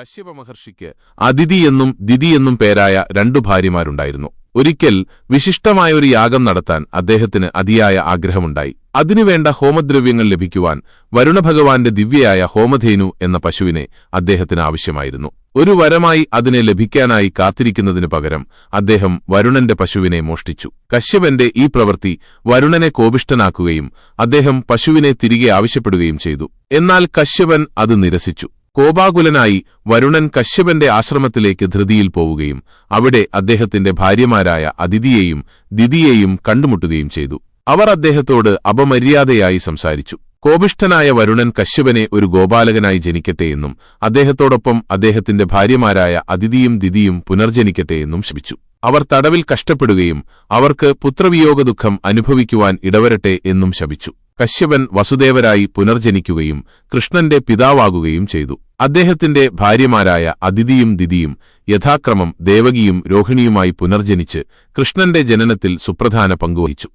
കശ്യപ മഹർഷിക്ക് അതിഥി എന്നും ദിതി എന്നും പേരായ രണ്ടു ഭാര്യമാരുണ്ടായിരുന്നു. ഒരിക്കൽ വിശിഷ്ടമായ ഒരു യാഗം നടത്താൻ അദ്ദേഹത്തിന് അതിയായ ആഗ്രഹമുണ്ടായി. അതിനുവേണ്ട ഹോമദ്രവ്യങ്ങൾ ലഭിക്കുവാൻ വരുണഭഗവാന്റെ ദിവ്യയായ ഹോമധേനു എന്ന പശുവിനെ അദ്ദേഹത്തിന് ആവശ്യമായിരുന്നു. ഒരു വരമായി അതിനെ ലഭിക്കാനായി കാത്തിരിക്കുന്നതിനു പകരം അദ്ദേഹം വരുണന്റെ പശുവിനെ മോഷ്ടിച്ചു. കശ്യപന്റെ ഈ പ്രവൃത്തി വരുണനെ കോപിഷ്ടനാക്കുകയും അദ്ദേഹം പശുവിനെ തിരികെ ആവശ്യപ്പെടുകയും ചെയ്തു. എന്നാൽ കശ്യപൻ അത് നിരസിച്ചു. കോപാകുലനായി വരുണൻ കശ്യപന്റെ ആശ്രമത്തിലേക്ക് ധൃതിയിൽ പോവുകയും അവിടെ അദ്ദേഹത്തിന്റെ ഭാര്യമാരായ അതിഥിയെയും ദിതിയെയും കണ്ടുമുട്ടുകയും ചെയ്തു. അവർ അദ്ദേഹത്തോട് അപമര്യാദയായി സംസാരിച്ചു. കോപിഷ്ഠനായ വരുണൻ കശ്യപനെ ഒരു ഗോപാലകനായി ജനിക്കട്ടെയെന്നും അദ്ദേഹത്തോടൊപ്പം അദ്ദേഹത്തിന്റെ ഭാര്യമാരായ അതിഥിയും ദിതിയും പുനർജനിക്കട്ടെയെന്നും ശപിച്ചു. അവർ തടവിൽ കഷ്ടപ്പെടുകയും അവർക്ക് പുത്രവിയോഗ ദുഃഖം അനുഭവിക്കുവാൻ ഇടവരട്ടെ എന്നും ശപിച്ചു. കശ്യപൻ വസുദേവരായി പുനർജനിക്കുകയും കൃഷ്ണന്റെ പിതാവാകുകയും ചെയ്തു. അദ്ദേഹത്തിന്റെ ഭാര്യമാരായ അതിഥിയും ദിതിയും യഥാക്രമം ദേവകിയും രോഹിണിയുമായി പുനർജനിച്ച് കൃഷ്ണന്റെ ജനനത്തിൽ സുപ്രധാന പങ്കുവഹിച്ചു